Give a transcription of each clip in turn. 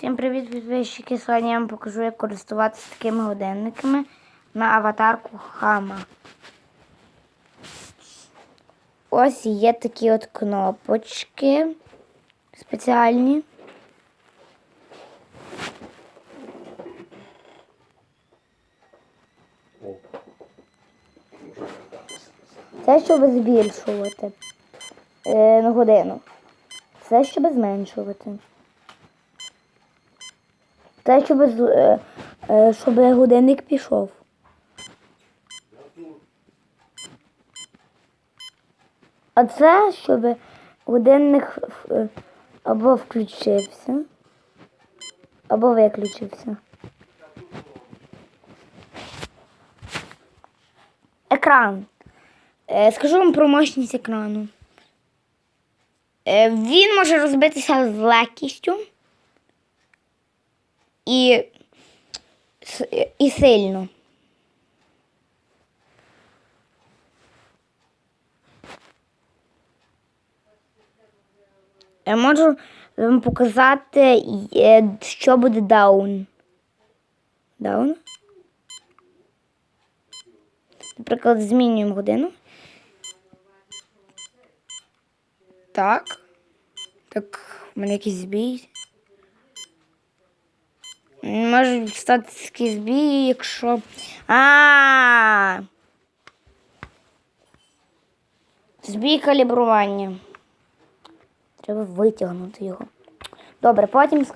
Всім привіт, підписчики! Сьогодні я вам покажу, як користуватися такими годинниками на аватарку Хама. Ось є такі от кнопочки спеціальні. Це щоб збільшувати е, на годину. Це щоб зменшувати. Це щоб, е, е, щоб годинник пішов. А це щоб годинник е, або включився, або виключився. Екран. Скажу вам про мощність екрану. Він може розбитися з легкістю і, і сильно. Я можу вам показати, е, що буде даун. Даун? Наприклад, змінюємо годину. Так. Так, в мене якийсь збій. Може стати такий збій, якщо. А. Збій калібрування. Треба витягнути його. Добре, потім,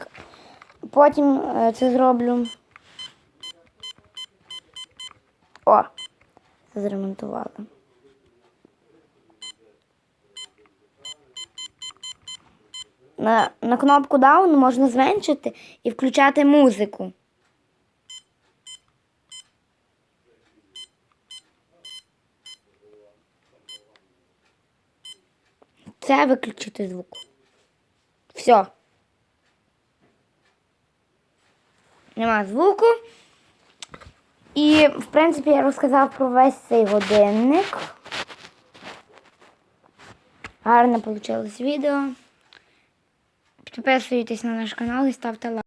потім е, це зроблю. О, це зремонтували. На, на кнопку Down можна зменшити і включати музику. Це виключити звук. Все. Нема звуку. І, в принципі, я розказав про весь цей годинник. Гарне вийшло відео. Підписуйтесь на наш канал і ставте лайк.